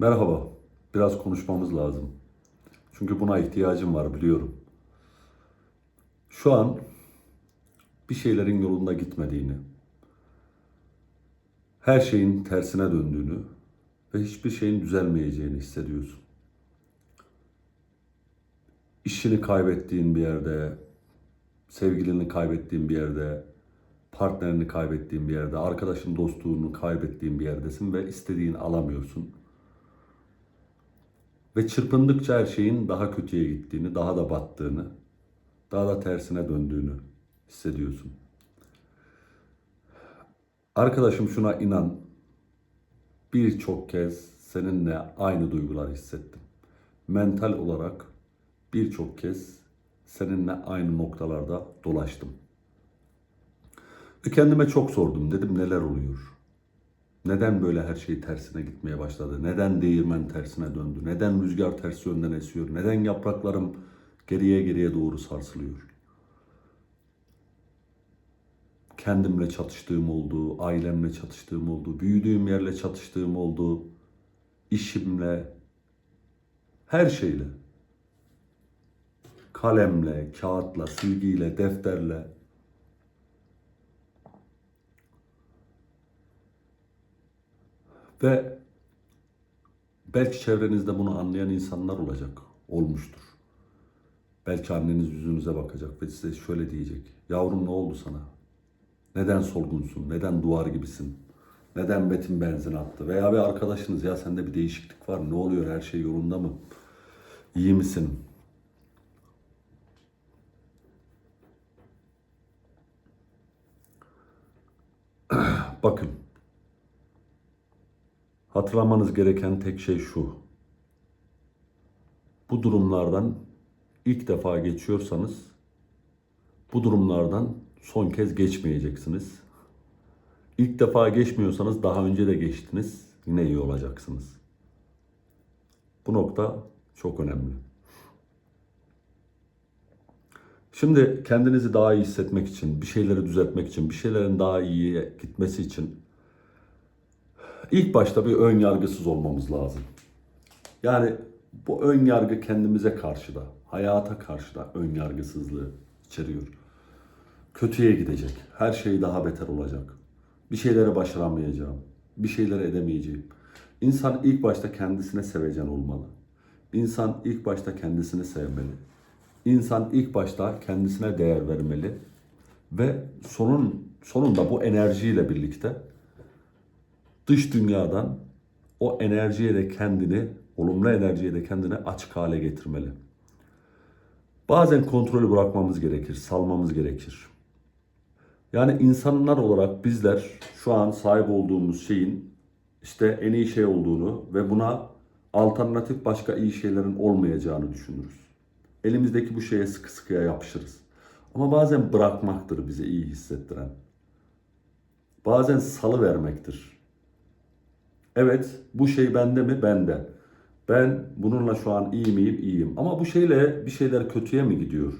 Merhaba. Biraz konuşmamız lazım. Çünkü buna ihtiyacım var biliyorum. Şu an bir şeylerin yolunda gitmediğini, her şeyin tersine döndüğünü ve hiçbir şeyin düzelmeyeceğini hissediyorsun. İşini kaybettiğin bir yerde, sevgilini kaybettiğin bir yerde, partnerini kaybettiğin bir yerde, arkadaşın dostluğunu kaybettiğin bir yerdesin ve istediğini alamıyorsun. Ve çırpındıkça her şeyin daha kötüye gittiğini, daha da battığını, daha da tersine döndüğünü hissediyorsun. Arkadaşım şuna inan. Birçok kez seninle aynı duygular hissettim. Mental olarak birçok kez seninle aynı noktalarda dolaştım. Ve kendime çok sordum. Dedim neler oluyor? Neden böyle her şey tersine gitmeye başladı? Neden değirmen tersine döndü? Neden rüzgar ters yönden esiyor? Neden yapraklarım geriye geriye doğru sarsılıyor? Kendimle çatıştığım oldu, ailemle çatıştığım oldu, büyüdüğüm yerle çatıştığım oldu, işimle, her şeyle. Kalemle, kağıtla, silgiyle, defterle, Ve belki çevrenizde bunu anlayan insanlar olacak, olmuştur. Belki anneniz yüzünüze bakacak ve size şöyle diyecek. Yavrum ne oldu sana? Neden solgunsun? Neden duvar gibisin? Neden betin benzin attı? Veya bir arkadaşınız ya sende bir değişiklik var. Ne oluyor? Her şey yolunda mı? İyi misin? Bakın. Hatırlamanız gereken tek şey şu. Bu durumlardan ilk defa geçiyorsanız bu durumlardan son kez geçmeyeceksiniz. İlk defa geçmiyorsanız daha önce de geçtiniz. Yine iyi olacaksınız. Bu nokta çok önemli. Şimdi kendinizi daha iyi hissetmek için, bir şeyleri düzeltmek için, bir şeylerin daha iyiye gitmesi için İlk başta bir ön yargısız olmamız lazım. Yani bu ön yargı kendimize karşı da, hayata karşı da ön yargısızlığı içeriyor. Kötüye gidecek. Her şey daha beter olacak. Bir şeyleri başaramayacağım. Bir şeyleri edemeyeceğim. İnsan ilk başta kendisine sevecen olmalı. İnsan ilk başta kendisini sevmeli. İnsan ilk başta kendisine değer vermeli ve sonun sonunda bu enerjiyle birlikte dış dünyadan o enerjiye de kendini, olumlu enerjiye de kendini açık hale getirmeli. Bazen kontrolü bırakmamız gerekir, salmamız gerekir. Yani insanlar olarak bizler şu an sahip olduğumuz şeyin işte en iyi şey olduğunu ve buna alternatif başka iyi şeylerin olmayacağını düşünürüz. Elimizdeki bu şeye sıkı sıkıya yapışırız. Ama bazen bırakmaktır bize iyi hissettiren. Bazen salı vermektir. Evet bu şey bende mi? Bende. Ben bununla şu an iyi miyim? İyiyim. Ama bu şeyle bir şeyler kötüye mi gidiyor?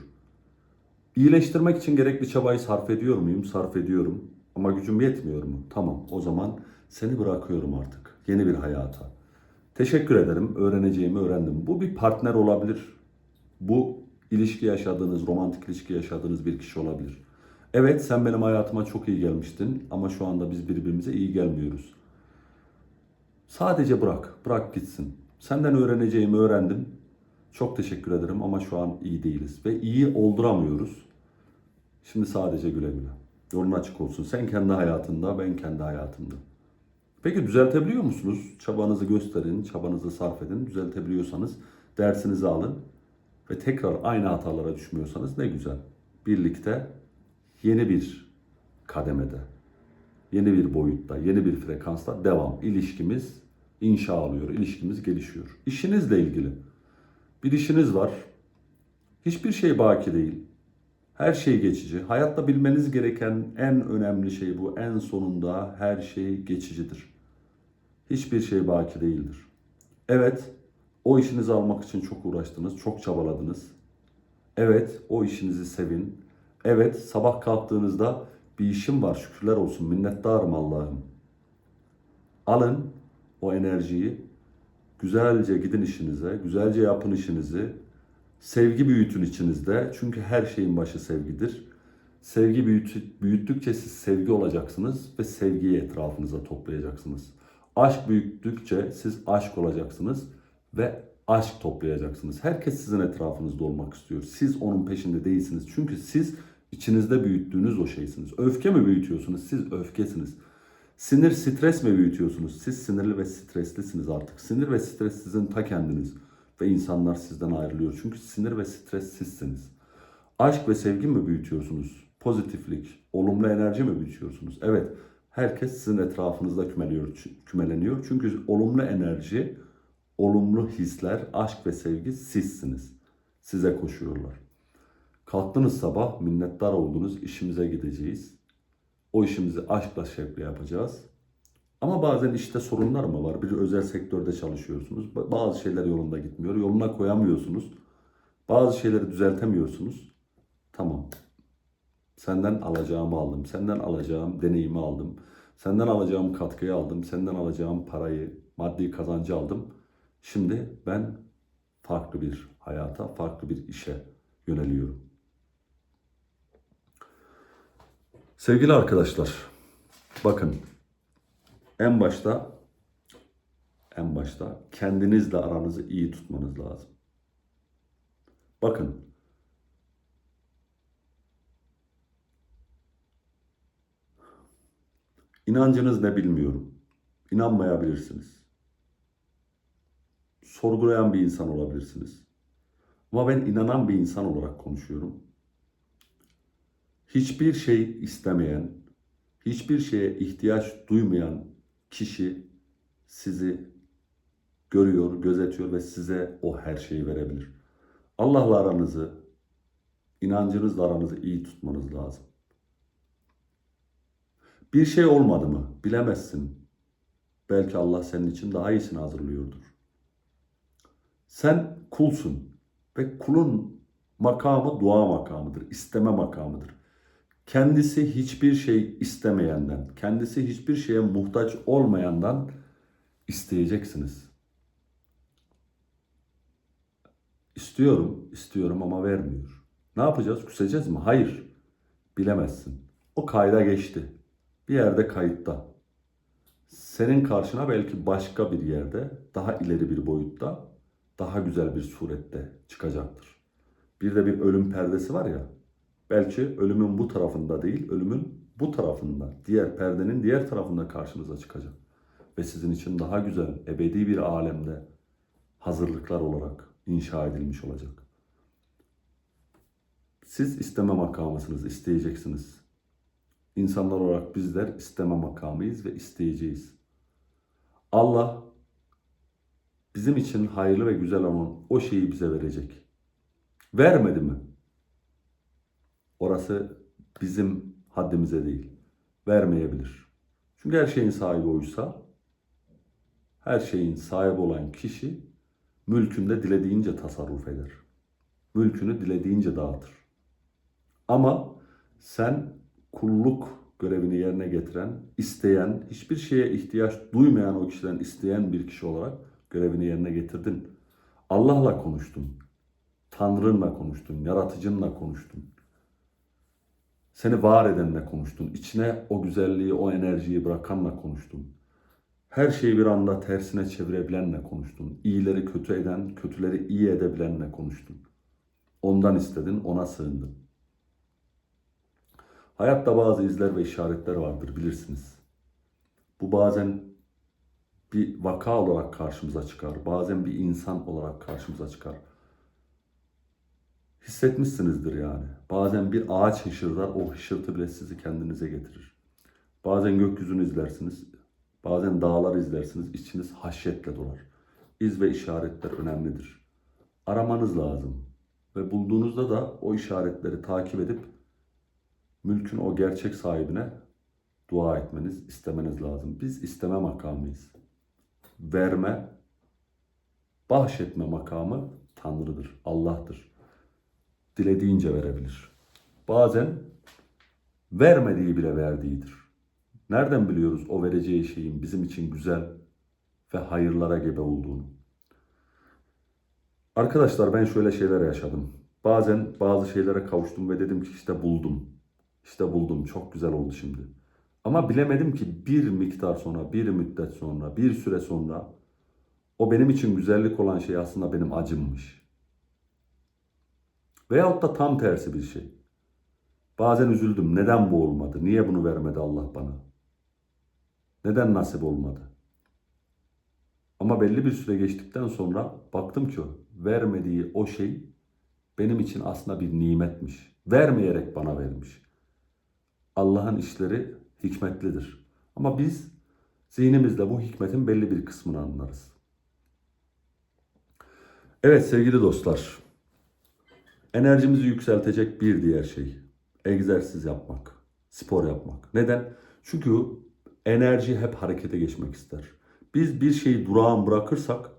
İyileştirmek için gerekli çabayı sarf ediyor muyum? Sarf ediyorum. Ama gücüm yetmiyor mu? Tamam o zaman seni bırakıyorum artık. Yeni bir hayata. Teşekkür ederim. Öğreneceğimi öğrendim. Bu bir partner olabilir. Bu ilişki yaşadığınız, romantik ilişki yaşadığınız bir kişi olabilir. Evet sen benim hayatıma çok iyi gelmiştin ama şu anda biz birbirimize iyi gelmiyoruz. Sadece bırak, bırak gitsin. Senden öğreneceğimi öğrendim. Çok teşekkür ederim ama şu an iyi değiliz ve iyi olduramıyoruz. Şimdi sadece güle güle. Yolun açık olsun. Sen kendi hayatında, ben kendi hayatımda. Peki düzeltebiliyor musunuz? Çabanızı gösterin, çabanızı sarf edin. Düzeltebiliyorsanız dersinizi alın ve tekrar aynı hatalara düşmüyorsanız ne güzel. Birlikte yeni bir kademede, yeni bir boyutta, yeni bir frekansta devam. İlişkimiz inşa alıyor, ilişkimiz gelişiyor. İşinizle ilgili bir işiniz var. Hiçbir şey baki değil. Her şey geçici. Hayatta bilmeniz gereken en önemli şey bu. En sonunda her şey geçicidir. Hiçbir şey baki değildir. Evet, o işinizi almak için çok uğraştınız, çok çabaladınız. Evet, o işinizi sevin. Evet, sabah kalktığınızda bir işim var, şükürler olsun, minnettarım Allah'ım. Alın o enerjiyi Güzelce gidin işinize, güzelce yapın işinizi. Sevgi büyütün içinizde. Çünkü her şeyin başı sevgidir. Sevgi büyüt, büyüttükçe siz sevgi olacaksınız ve sevgiyi etrafınıza toplayacaksınız. Aşk büyüttükçe siz aşk olacaksınız ve aşk toplayacaksınız. Herkes sizin etrafınızda olmak istiyor. Siz onun peşinde değilsiniz. Çünkü siz içinizde büyüttüğünüz o şeysiniz. Öfke mi büyütüyorsunuz? Siz öfkesiniz. Sinir, stres mi büyütüyorsunuz? Siz sinirli ve streslisiniz artık. Sinir ve stres sizin ta kendiniz. Ve insanlar sizden ayrılıyor. Çünkü sinir ve stres sizsiniz. Aşk ve sevgi mi büyütüyorsunuz? Pozitiflik, olumlu enerji mi büyütüyorsunuz? Evet, herkes sizin etrafınızda kümeliyor, kümeleniyor. Çünkü olumlu enerji, olumlu hisler, aşk ve sevgi sizsiniz. Size koşuyorlar. Kalktınız sabah, minnettar oldunuz, işimize gideceğiz. O işimizi aşkla şevkle yapacağız. Ama bazen işte sorunlar mı var? Bir özel sektörde çalışıyorsunuz. Ba- Bazı şeyler yolunda gitmiyor. Yoluna koyamıyorsunuz. Bazı şeyleri düzeltemiyorsunuz. Tamam. Senden alacağımı aldım. Senden alacağım deneyimi aldım. Senden alacağım katkıyı aldım. Senden alacağım parayı, maddi kazancı aldım. Şimdi ben farklı bir hayata, farklı bir işe yöneliyorum. Sevgili arkadaşlar, bakın en başta en başta kendinizle aranızı iyi tutmanız lazım. Bakın inancınız ne bilmiyorum. İnanmayabilirsiniz. Sorgulayan bir insan olabilirsiniz. Ama ben inanan bir insan olarak konuşuyorum hiçbir şey istemeyen, hiçbir şeye ihtiyaç duymayan kişi sizi görüyor, gözetiyor ve size o her şeyi verebilir. Allah'la aranızı, inancınızla aranızı iyi tutmanız lazım. Bir şey olmadı mı bilemezsin. Belki Allah senin için daha iyisini hazırlıyordur. Sen kulsun ve kulun makamı dua makamıdır, isteme makamıdır kendisi hiçbir şey istemeyenden, kendisi hiçbir şeye muhtaç olmayandan isteyeceksiniz. İstiyorum, istiyorum ama vermiyor. Ne yapacağız? Küseceğiz mi? Hayır. Bilemezsin. O kayda geçti. Bir yerde kayıtta. Senin karşına belki başka bir yerde, daha ileri bir boyutta, daha güzel bir surette çıkacaktır. Bir de bir ölüm perdesi var ya, Belki ölümün bu tarafında değil, ölümün bu tarafında, diğer perdenin diğer tarafında karşınıza çıkacak. Ve sizin için daha güzel, ebedi bir alemde hazırlıklar olarak inşa edilmiş olacak. Siz isteme makamısınız, isteyeceksiniz. İnsanlar olarak bizler isteme makamıyız ve isteyeceğiz. Allah bizim için hayırlı ve güzel olan o şeyi bize verecek. Vermedi mi? Orası bizim haddimize değil. Vermeyebilir. Çünkü her şeyin sahibi oysa her şeyin sahibi olan kişi mülkünde dilediğince tasarruf eder. Mülkünü dilediğince dağıtır. Ama sen kulluk görevini yerine getiren, isteyen, hiçbir şeye ihtiyaç duymayan o kişiden isteyen bir kişi olarak görevini yerine getirdin. Allah'la konuştun. Tanrınla konuştun, yaratıcınla konuştun. Seni var edenle konuştun. İçine o güzelliği, o enerjiyi bırakanla konuştun. Her şeyi bir anda tersine çevirebilenle konuştun. İyileri kötü eden, kötüleri iyi edebilenle konuştun. Ondan istedin, ona sığındın. Hayatta bazı izler ve işaretler vardır bilirsiniz. Bu bazen bir vaka olarak karşımıza çıkar. Bazen bir insan olarak karşımıza çıkar hissetmişsinizdir yani. Bazen bir ağaç hışırdar, o hışırtı bile sizi kendinize getirir. Bazen gökyüzünü izlersiniz, bazen dağlar izlersiniz, içiniz haşyetle dolar. İz ve işaretler önemlidir. Aramanız lazım ve bulduğunuzda da o işaretleri takip edip mülkün o gerçek sahibine dua etmeniz, istemeniz lazım. Biz isteme makamıyız. Verme, bahşetme makamı Tanrı'dır, Allah'tır dilediğince verebilir. Bazen vermediği bile verdiğidir. Nereden biliyoruz o vereceği şeyin bizim için güzel ve hayırlara gebe olduğunu? Arkadaşlar ben şöyle şeyler yaşadım. Bazen bazı şeylere kavuştum ve dedim ki işte buldum. İşte buldum. Çok güzel oldu şimdi. Ama bilemedim ki bir miktar sonra, bir müddet sonra, bir süre sonra o benim için güzellik olan şey aslında benim acımmış. Veyahut da tam tersi bir şey. Bazen üzüldüm. Neden bu olmadı? Niye bunu vermedi Allah bana? Neden nasip olmadı? Ama belli bir süre geçtikten sonra baktım ki vermediği o şey benim için aslında bir nimetmiş. Vermeyerek bana vermiş. Allah'ın işleri hikmetlidir. Ama biz zihnimizle bu hikmetin belli bir kısmını anlarız. Evet sevgili dostlar. Enerjimizi yükseltecek bir diğer şey. Egzersiz yapmak. Spor yapmak. Neden? Çünkü enerji hep harekete geçmek ister. Biz bir şeyi durağan bırakırsak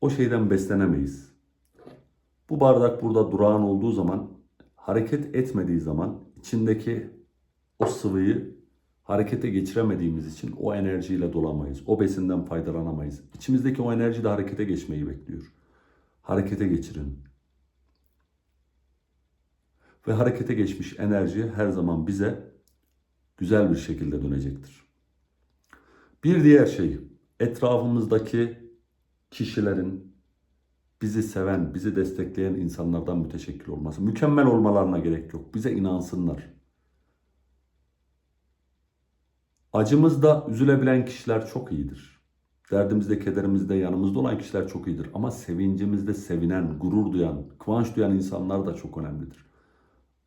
o şeyden beslenemeyiz. Bu bardak burada durağan olduğu zaman hareket etmediği zaman içindeki o sıvıyı harekete geçiremediğimiz için o enerjiyle dolamayız. O besinden faydalanamayız. İçimizdeki o enerji de harekete geçmeyi bekliyor. Harekete geçirin. Ve harekete geçmiş enerji her zaman bize güzel bir şekilde dönecektir. Bir diğer şey, etrafımızdaki kişilerin bizi seven, bizi destekleyen insanlardan müteşekkir olması. Mükemmel olmalarına gerek yok. Bize inansınlar. Acımızda üzülebilen kişiler çok iyidir. Derdimizde, kederimizde yanımızda olan kişiler çok iyidir. Ama sevincimizde sevinen, gurur duyan, kıvanç duyan insanlar da çok önemlidir.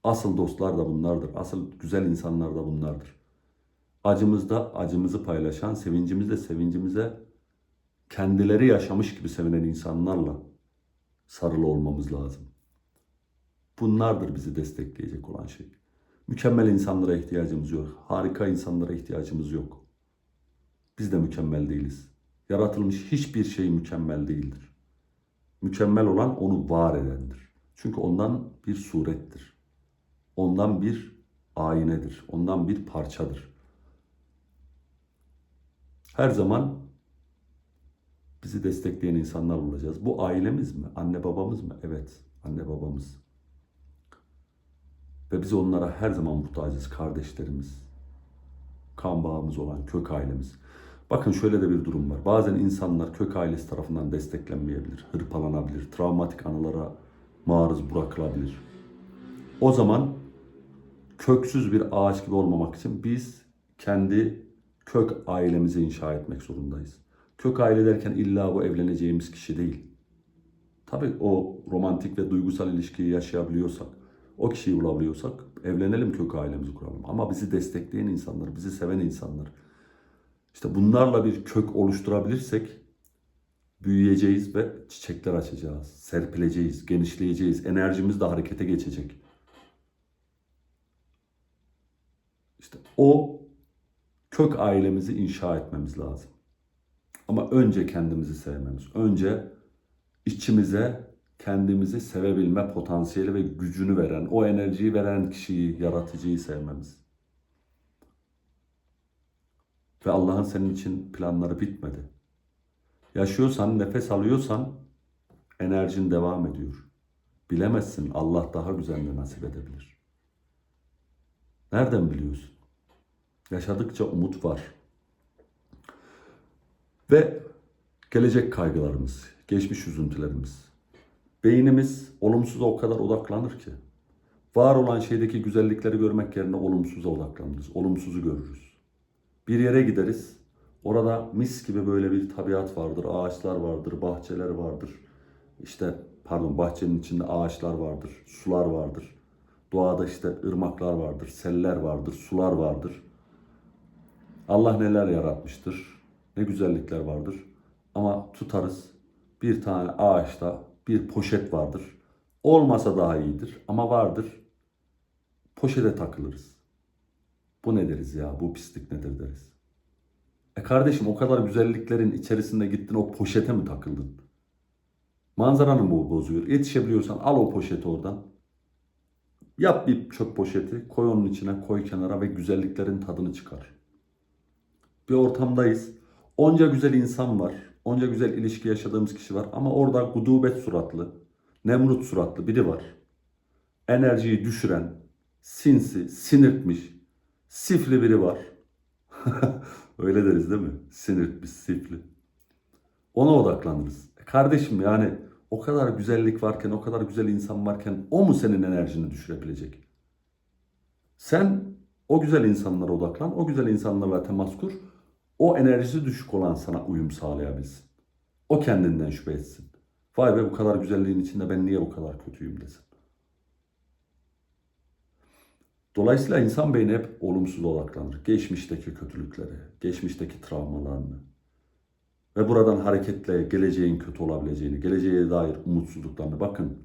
Asıl dostlar da bunlardır. Asıl güzel insanlar da bunlardır. Acımızda acımızı paylaşan, sevincimizde sevincimize kendileri yaşamış gibi sevinen insanlarla sarılı olmamız lazım. Bunlardır bizi destekleyecek olan şey. Mükemmel insanlara ihtiyacımız yok. Harika insanlara ihtiyacımız yok. Biz de mükemmel değiliz. Yaratılmış hiçbir şey mükemmel değildir. Mükemmel olan onu var edendir. Çünkü ondan bir surettir. Ondan bir aynedir. Ondan bir parçadır. Her zaman bizi destekleyen insanlar olacağız. Bu ailemiz mi? Anne babamız mı? Evet, anne babamız. Ve biz onlara her zaman muhtacız. Kardeşlerimiz, kan bağımız olan kök ailemiz. Bakın şöyle de bir durum var. Bazen insanlar kök ailesi tarafından desteklenmeyebilir, hırpalanabilir, travmatik anılara maruz bırakılabilir. O zaman köksüz bir ağaç gibi olmamak için biz kendi kök ailemizi inşa etmek zorundayız. Kök aile derken illa bu evleneceğimiz kişi değil. Tabii o romantik ve duygusal ilişkiyi yaşayabiliyorsak, o kişiyi bulabiliyorsak evlenelim kök ailemizi kuralım. Ama bizi destekleyen insanlar, bizi seven insanlar. İşte bunlarla bir kök oluşturabilirsek büyüyeceğiz ve çiçekler açacağız. Serpileceğiz, genişleyeceğiz. Enerjimiz de harekete geçecek. İşte o kök ailemizi inşa etmemiz lazım. Ama önce kendimizi sevmemiz. Önce içimize kendimizi sevebilme potansiyeli ve gücünü veren, o enerjiyi veren kişiyi, yaratıcıyı sevmemiz. Ve Allah'ın senin için planları bitmedi. Yaşıyorsan, nefes alıyorsan enerjin devam ediyor. Bilemezsin Allah daha güzelini nasip edebilir. Nereden biliyorsun? Yaşadıkça umut var. Ve gelecek kaygılarımız, geçmiş üzüntülerimiz. Beynimiz olumsuza o kadar odaklanır ki. Var olan şeydeki güzellikleri görmek yerine olumsuza odaklanırız. Olumsuzu görürüz. Bir yere gideriz. Orada mis gibi böyle bir tabiat vardır. Ağaçlar vardır, bahçeler vardır. İşte pardon bahçenin içinde ağaçlar vardır, sular vardır. Doğada işte ırmaklar vardır, seller vardır, sular vardır. Allah neler yaratmıştır. Ne güzellikler vardır. Ama tutarız bir tane ağaçta bir poşet vardır. Olmasa daha iyidir ama vardır. Poşete takılırız. Bu ne deriz ya? Bu pislik nedir deriz. E kardeşim o kadar güzelliklerin içerisinde gittin o poşete mi takıldın? Manzaranı mı bozuyor? Yetişebiliyorsan al o poşeti oradan. Yap bir çöp poşeti, koy onun içine, koy kenara ve güzelliklerin tadını çıkar. Bir ortamdayız. Onca güzel insan var. onca güzel ilişki yaşadığımız kişi var ama orada gudubet suratlı, nemrut suratlı biri var. Enerjiyi düşüren, sinsi, sinirtmiş, sifli biri var. Öyle deriz değil mi? Sinirtmiş, sifli. Ona odaklanırız. E kardeşim yani o kadar güzellik varken, o kadar güzel insan varken o mu senin enerjini düşürebilecek? Sen o güzel insanlara odaklan, o güzel insanlarla temas kur. O enerjisi düşük olan sana uyum sağlayabilsin. O kendinden şüphe etsin. Vay be bu kadar güzelliğin içinde ben niye bu kadar kötüyüm desin. Dolayısıyla insan beyni hep olumsuz odaklanır. Geçmişteki kötülüklere, geçmişteki travmalarını ve buradan hareketle geleceğin kötü olabileceğini, geleceğe dair umutsuzluklarını bakın.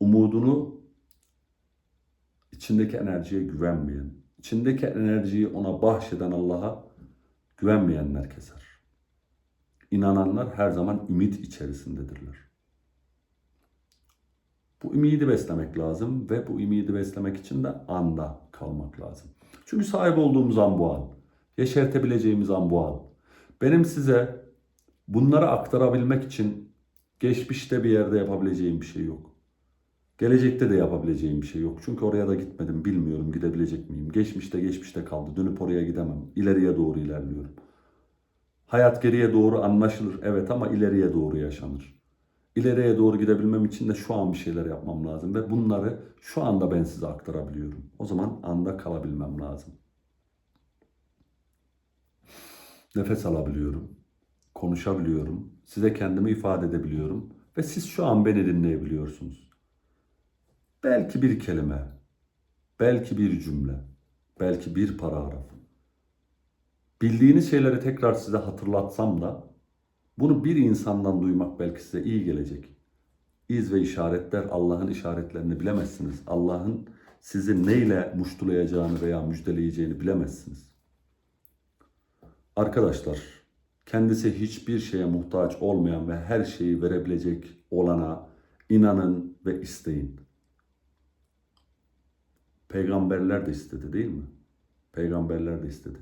Umudunu içindeki enerjiye güvenmeyen, içindeki enerjiyi ona bahşeden Allah'a güvenmeyenler keser. İnananlar her zaman ümit içerisindedirler. Bu ümidi beslemek lazım ve bu ümidi beslemek için de anda kalmak lazım. Çünkü sahip olduğumuz an bu an. Yeşertebileceğimiz an bu an. Benim size bunları aktarabilmek için geçmişte bir yerde yapabileceğim bir şey yok. Gelecekte de yapabileceğim bir şey yok. Çünkü oraya da gitmedim. Bilmiyorum gidebilecek miyim. Geçmişte geçmişte kaldı. Dönüp oraya gidemem. İleriye doğru ilerliyorum. Hayat geriye doğru anlaşılır. Evet ama ileriye doğru yaşanır. İleriye doğru gidebilmem için de şu an bir şeyler yapmam lazım. Ve bunları şu anda ben size aktarabiliyorum. O zaman anda kalabilmem lazım. Nefes alabiliyorum. Konuşabiliyorum. Size kendimi ifade edebiliyorum. Ve siz şu an beni dinleyebiliyorsunuz. Belki bir kelime, belki bir cümle, belki bir paragraf. Bildiğiniz şeyleri tekrar size hatırlatsam da bunu bir insandan duymak belki size iyi gelecek. İz ve işaretler Allah'ın işaretlerini bilemezsiniz. Allah'ın sizi neyle muştulayacağını veya müjdeleyeceğini bilemezsiniz. Arkadaşlar, kendisi hiçbir şeye muhtaç olmayan ve her şeyi verebilecek olana inanın ve isteyin. Peygamberler de istedi değil mi? Peygamberler de istedi.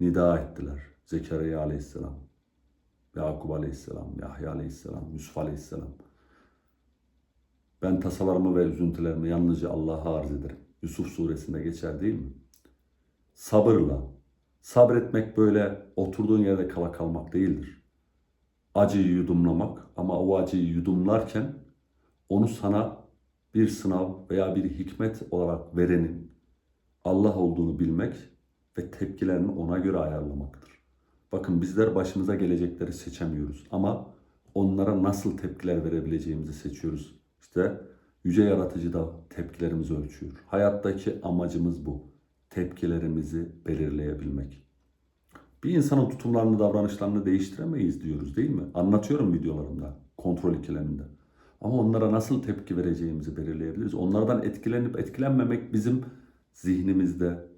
Nida ettiler. Zekeriya aleyhisselam, Yakup aleyhisselam, Yahya aleyhisselam, Yusuf aleyhisselam. Ben tasalarımı ve üzüntülerimi yalnızca Allah'a arz ederim. Yusuf suresinde geçer değil mi? Sabırla. Sabretmek böyle oturduğun yerde kala kalmak değildir. Acıyı yudumlamak ama o acıyı yudumlarken onu sana bir sınav veya bir hikmet olarak verenin Allah olduğunu bilmek ve tepkilerini ona göre ayarlamaktır. Bakın bizler başımıza gelecekleri seçemiyoruz ama onlara nasıl tepkiler verebileceğimizi seçiyoruz. İşte yüce yaratıcı da tepkilerimizi ölçüyor. Hayattaki amacımız bu. Tepkilerimizi belirleyebilmek. Bir insanın tutumlarını, davranışlarını değiştiremeyiz diyoruz değil mi? Anlatıyorum videolarımda, kontrol ikileminde. Ama onlara nasıl tepki vereceğimizi belirleyebiliriz. Onlardan etkilenip etkilenmemek bizim zihnimizde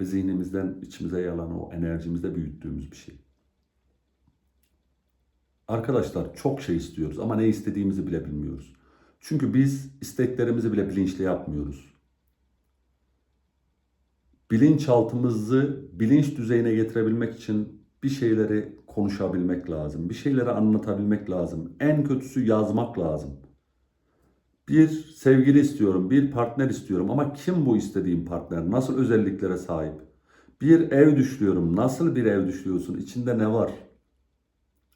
ve zihnimizden içimize yalan o enerjimizde büyüttüğümüz bir şey. Arkadaşlar çok şey istiyoruz ama ne istediğimizi bile bilmiyoruz. Çünkü biz isteklerimizi bile bilinçli yapmıyoruz. Bilinçaltımızı bilinç düzeyine getirebilmek için bir şeyleri konuşabilmek lazım. Bir şeyleri anlatabilmek lazım. En kötüsü yazmak lazım. Bir sevgili istiyorum, bir partner istiyorum ama kim bu istediğim partner? Nasıl özelliklere sahip? Bir ev düşlüyorum. Nasıl bir ev düşlüyorsun? İçinde ne var?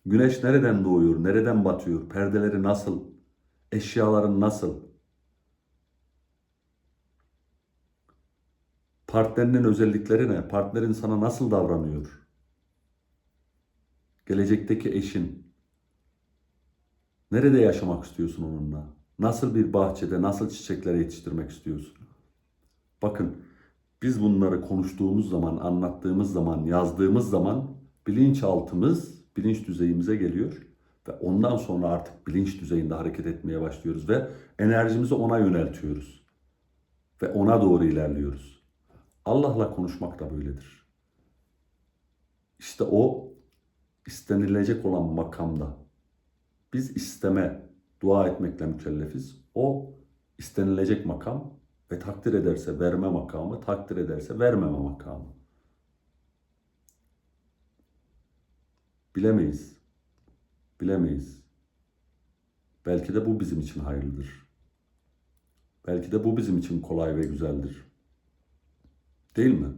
Güneş nereden doğuyor? Nereden batıyor? Perdeleri nasıl? Eşyaların nasıl? Partnerinin özellikleri ne? Partnerin sana nasıl davranıyor? Gelecekteki eşin. Nerede yaşamak istiyorsun onunla? Nasıl bir bahçede, nasıl çiçekler yetiştirmek istiyorsun? Bakın, biz bunları konuştuğumuz zaman, anlattığımız zaman, yazdığımız zaman bilinçaltımız bilinç düzeyimize geliyor ve ondan sonra artık bilinç düzeyinde hareket etmeye başlıyoruz ve enerjimizi ona yöneltiyoruz ve ona doğru ilerliyoruz. Allah'la konuşmak da böyledir. İşte o istenilecek olan makamda biz isteme, dua etmekle mükellefiz. O istenilecek makam ve takdir ederse verme makamı, takdir ederse vermeme makamı. Bilemeyiz. Bilemeyiz. Belki de bu bizim için hayırlıdır. Belki de bu bizim için kolay ve güzeldir. Değil mi?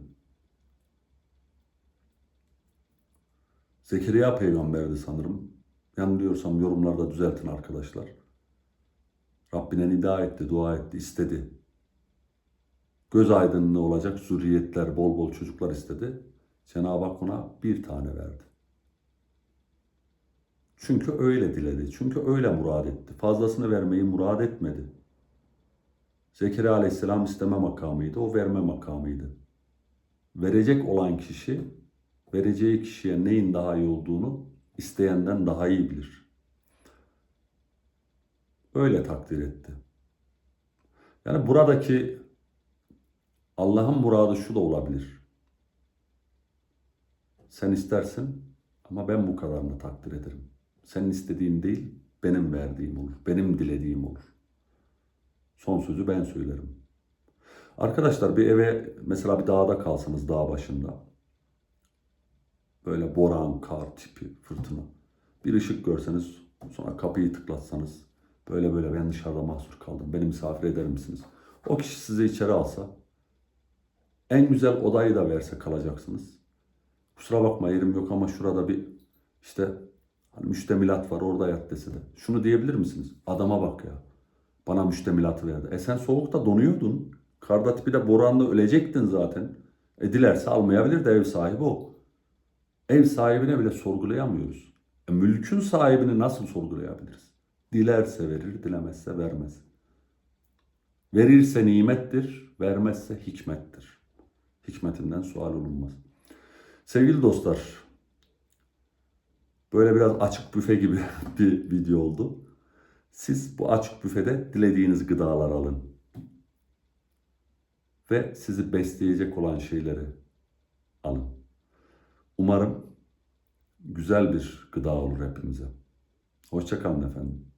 Zekeriya peygamberdi sanırım. Yanılıyorsam yorumlarda düzeltin arkadaşlar. Rabbine nida etti, dua etti, istedi. Göz aydınlığı olacak zürriyetler, bol bol çocuklar istedi. Cenab-ı Hak ona bir tane verdi. Çünkü öyle diledi. Çünkü öyle murad etti. Fazlasını vermeyi murad etmedi. Zekeriya aleyhisselam isteme makamıydı. O verme makamıydı. Verecek olan kişi vereceği kişiye neyin daha iyi olduğunu isteyenden daha iyi bilir. Öyle takdir etti. Yani buradaki Allah'ın muradı şu da olabilir. Sen istersin ama ben bu kadarını takdir ederim. Senin istediğin değil, benim verdiğim olur. Benim dilediğim olur. Son sözü ben söylerim. Arkadaşlar bir eve mesela bir dağda kalsanız dağ başında böyle boran, kar tipi, fırtına. Bir ışık görseniz sonra kapıyı tıklatsanız böyle böyle ben dışarıda mahsur kaldım. Beni misafir eder misiniz? O kişi sizi içeri alsa en güzel odayı da verse kalacaksınız. Kusura bakma yerim yok ama şurada bir işte hani müştemilat var orada yat dese de. Şunu diyebilir misiniz? Adama bak ya. Bana müştemilatı verdi. E sen soğukta donuyordun. Karda tipi de boranda ölecektin zaten. E dilerse almayabilir de ev sahibi o. Ev sahibine bile sorgulayamıyoruz. E, mülkün sahibini nasıl sorgulayabiliriz? Dilerse verir, dilemezse vermez. Verirse nimettir, vermezse hikmettir. Hikmetinden sual olunmaz. Sevgili dostlar, böyle biraz açık büfe gibi bir video oldu. Siz bu açık büfede dilediğiniz gıdalar alın. Ve sizi besleyecek olan şeyleri alın. Umarım güzel bir gıda olur hepimize. Hoşçakalın efendim.